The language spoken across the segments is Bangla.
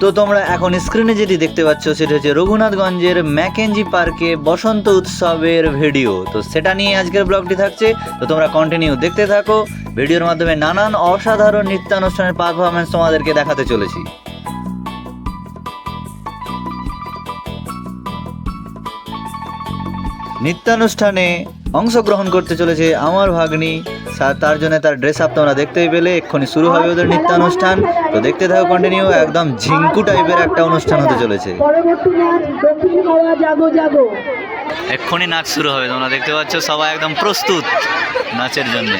তো তোমরা এখন স্ক্রিনে যেটি দেখতে পাচ্ছ, সেটা হচ্ছে রঘুনাথগঞ্জের ম্যাকেঞ্জি পার্কে বসন্ত উৎসবের ভিডিও তো সেটা নিয়ে আজকের ব্লগটি থাকছে। তো তোমরা কন্টিনিউ দেখতে থাকো। ভিডিওর মাধ্যমে নানান অসাধারণ নৃত্যানুষ্ঠানের পারফরমেন্স তোমাদেরকে দেখাতে চলেছি। নৃত্যানুষ্ঠানে অংশগ্রহণ করতে চলেছে আমার ভাগ্নি। তার জন্য তার ড্রেস আপ তোমরা দেখতেই পেলে। এক্ষুনি শুরু হবে ওদের নৃত্যানুষ্ঠান। তো দেখতে থাকো কন্টিনিউ একদম ঝিঙ্কু টাইপের একটা অনুষ্ঠান হতে চলেছে। পরবর্তী নাচ দক্ষিণ পাড়া জাগো জাগো এক্ষুনি নাচ শুরু হবে তোমরা দেখতে পাচ্ছ সবাই একদম প্রস্তুত নাচের জন্য।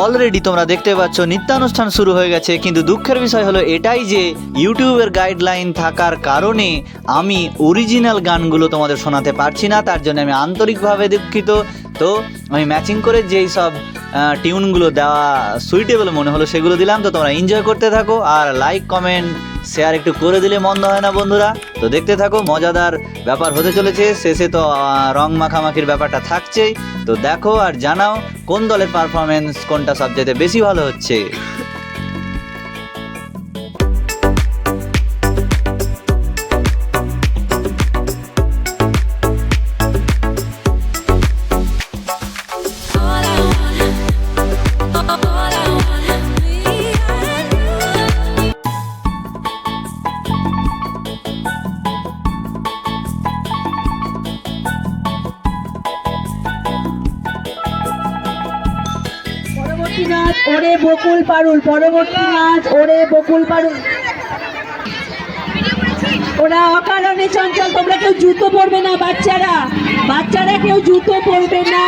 অলরেডি তোমরা দেখতে পাচ্ছ, নিত্যানুষ্ঠান শুরু হয়ে গেছে, কিন্তু দুঃখের বিষয় হলো এটাই যে ইউটিউবের গাইডলাইন থাকার কারণে আমি অরিজিনাল গানগুলো তোমাদের শোনাতে পারছি না, তার জন্য আমি আন্তরিকভাবে দুঃখিত। তো আমি ম্যাচিং করে যেই সব টিউনগুলো দেওয়া সুইটেবল মনে হলো সেগুলো দিলাম, তো তোমরা এনজয় করতে থাকো। আর লাইক কমেন্ট শেয়ার একটু করে দিলে মন্দ হয় না বন্ধুরা। তো দেখতে থাকো, মজাদার ব্যাপার হতে চলেছে। শেষে তো রং মাখামাখির ব্যাপারটা থাকছেই। তো দেখো আর জানাও কোন দলের পারফরমেন্স কোনটা সবচেয়ে বেশি ভালো হচ্ছে। নাচ, ওরে বকুল পারুল, পরবর্তী নাচ, ওরে বকুল পারুল। ওরা অকারণে চঞ্চল, তোমরা কেউ জুতো পরবে না, বাচ্চারা। বাচ্চারা কেউ জুতো পরবে না।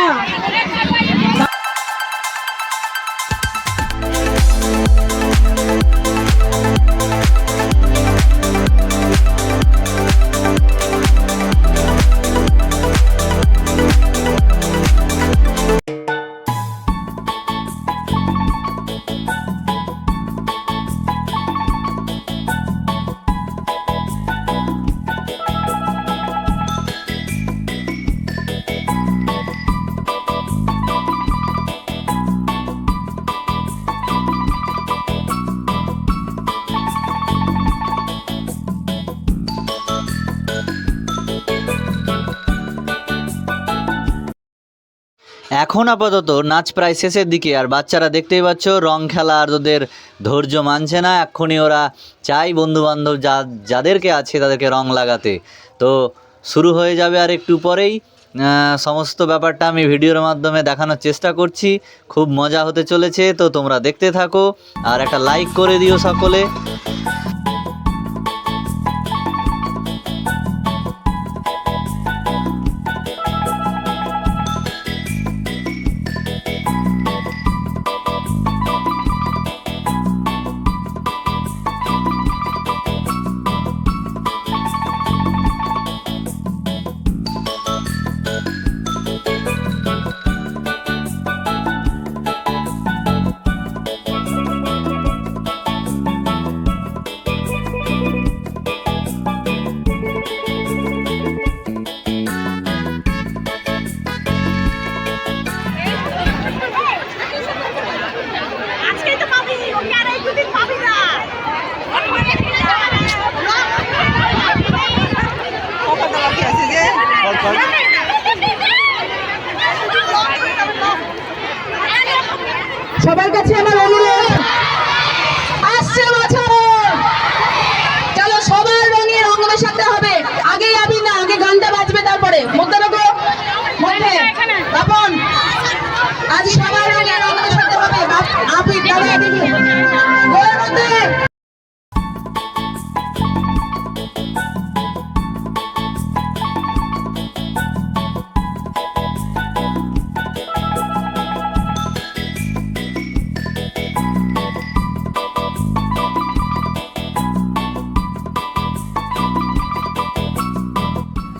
এখন আপাতত নাচ প্রায় শেষের দিকে, আর বাচ্চারা দেখতেই পাচ্ছ, রং খেলা আর ওদের ধৈর্য মানছে না। এক্ষুনি ওরা চাই বন্ধু বান্ধব যা, যাদেরকে আছে তাদেরকে রং লাগাতে। তো শুরু হয়ে যাবে আর একটু পরেই। সমস্ত ব্যাপারটা আমি ভিডিওর মাধ্যমে দেখানোর চেষ্টা করছি। খুব মজা হতে চলেছে, তো তোমরা দেখতে থাকো। আর একটা লাইক করে দিও সকলে।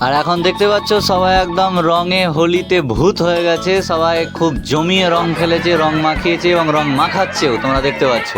আর এখন দেখতে পাচ্ছ সবাই একদম রঙে হোলিতে ভূত হয়ে গেছে। সবাই খুব জমিয়ে রং খেলেছে রং মাখিয়েছে এবং রং মাখাচ্ছেও, তোমরা দেখতে পাচ্ছ।